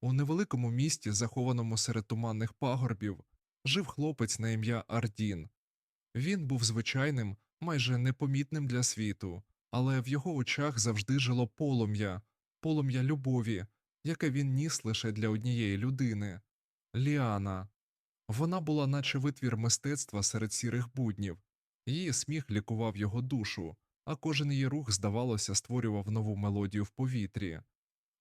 У невеликому місті, захованому серед туманних пагорбів, жив хлопець на ім'я Ардін. Він був звичайним, майже непомітним для світу, але в його очах завжди жило полум'я, полум'я любові, яке він ніс лише для однієї людини Ліана. Вона була наче витвір мистецтва серед сірих буднів, її сміх лікував його душу, а кожен її рух, здавалося, створював нову мелодію в повітрі.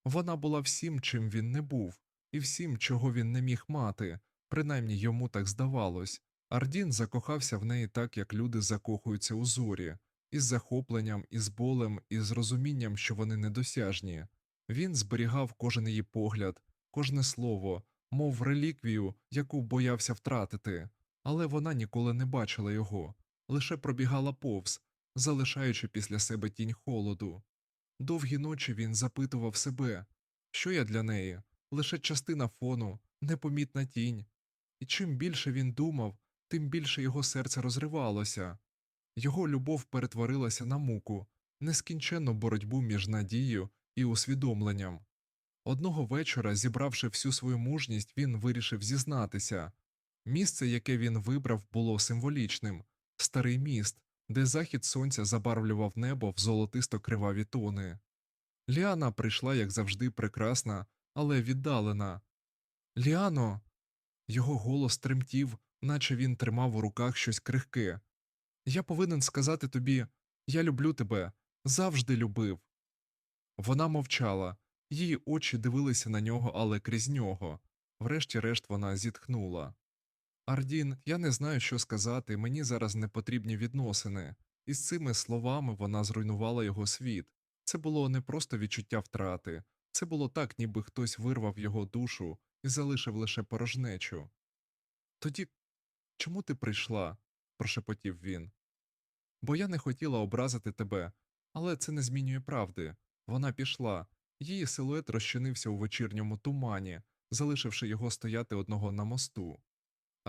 Вона була всім, чим він не був, і всім, чого він не міг мати, принаймні йому так здавалось. Ардін закохався в неї так, як люди закохуються у зорі, із захопленням, із болем, і з розумінням, що вони недосяжні. Він зберігав кожен її погляд, кожне слово, мов реліквію, яку боявся втратити, але вона ніколи не бачила його, лише пробігала повз, залишаючи після себе тінь холоду. Довгі ночі він запитував себе, що я для неї, лише частина фону, непомітна тінь. І чим більше він думав, тим більше його серце розривалося. Його любов перетворилася на муку, нескінченну боротьбу між надією і усвідомленням. Одного вечора, зібравши всю свою мужність, він вирішив зізнатися. Місце, яке він вибрав, було символічним старий міст, де захід сонця забарвлював небо в золотисто криваві тони. Ліана прийшла, як завжди, прекрасна, але віддалена. Ліано. Його голос тремтів, наче він тримав у руках щось крихке. Я повинен сказати тобі я люблю тебе, завжди любив. Вона мовчала, її очі дивилися на нього, але крізь нього. Врешті-решт вона зітхнула. Ардін, я не знаю, що сказати, мені зараз не потрібні відносини. І з цими словами вона зруйнувала його світ. Це було не просто відчуття втрати, це було так, ніби хтось вирвав його душу і залишив лише порожнечу. Тоді чому ти прийшла? прошепотів він. Бо я не хотіла образити тебе, але це не змінює правди. Вона пішла, її силует розчинився у вечірньому тумані, залишивши його стояти одного на мосту.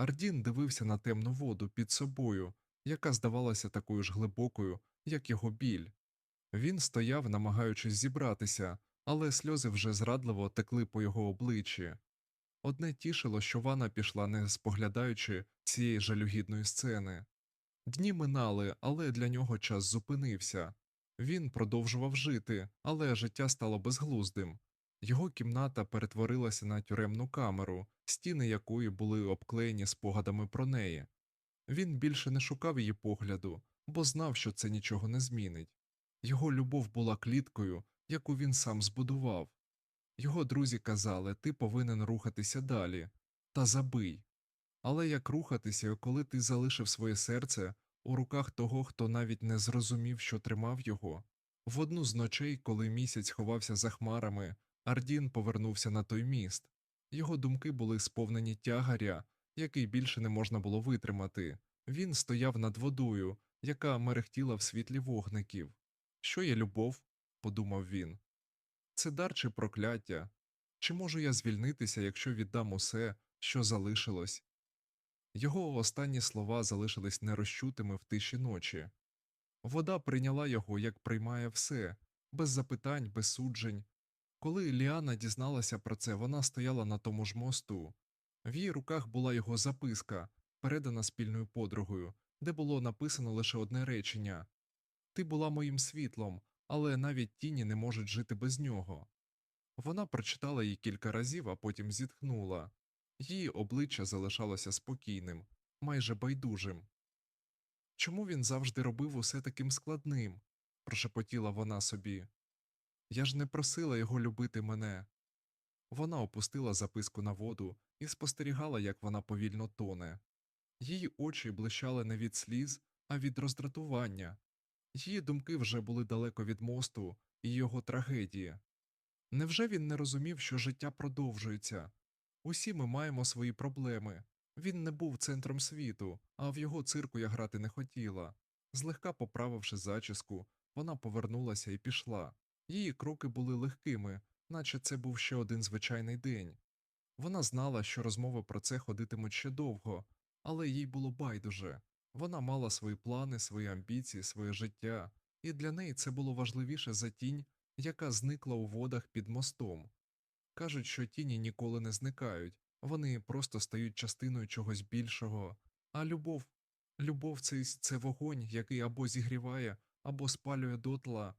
Ардін дивився на темну воду під собою, яка здавалася такою ж глибокою, як його біль. Він стояв, намагаючись зібратися, але сльози вже зрадливо текли по його обличчі. Одне тішило, що вона пішла, не споглядаючи цієї жалюгідної сцени. Дні минали, але для нього час зупинився. Він продовжував жити, але життя стало безглуздим. Його кімната перетворилася на тюремну камеру, стіни якої були обклеєні спогадами про неї. Він більше не шукав її погляду, бо знав, що це нічого не змінить. Його любов була кліткою, яку він сам збудував. Його друзі казали, ти повинен рухатися далі, та забий. Але як рухатися, коли ти залишив своє серце у руках того, хто навіть не зрозумів, що тримав його? В одну з ночей, коли місяць ховався за хмарами, Ардін повернувся на той міст. Його думки були сповнені тягаря, який більше не можна було витримати. Він стояв над водою, яка мерехтіла в світлі вогників. Що є любов? подумав він. Це дар чи прокляття? Чи можу я звільнитися, якщо віддам усе, що залишилось? Його останні слова залишились нерозчутими в тиші ночі. Вода прийняла його, як приймає все, без запитань, без суджень. Коли Ліана дізналася про це, вона стояла на тому ж мосту. В її руках була його записка, передана спільною подругою, де було написано лише одне речення Ти була моїм світлом, але навіть тіні не можуть жити без нього. Вона прочитала її кілька разів, а потім зітхнула. Її обличчя залишалося спокійним, майже байдужим. Чому він завжди робив усе таким складним? прошепотіла вона собі. Я ж не просила його любити мене. Вона опустила записку на воду і спостерігала, як вона повільно тоне. Її очі блищали не від сліз, а від роздратування. Її думки вже були далеко від мосту і його трагедії. Невже він не розумів, що життя продовжується? Усі ми маємо свої проблеми. Він не був центром світу, а в його цирку я грати не хотіла. Злегка поправивши зачіску, вона повернулася і пішла. Її кроки були легкими, наче це був ще один звичайний день. Вона знала, що розмови про це ходитимуть ще довго, але їй було байдуже. Вона мала свої плани, свої амбіції, своє життя, і для неї це було важливіше за тінь, яка зникла у водах під мостом. Кажуть, що тіні ніколи не зникають, вони просто стають частиною чогось більшого. А любов, любов це, це вогонь, який або зігріває, або спалює дотла.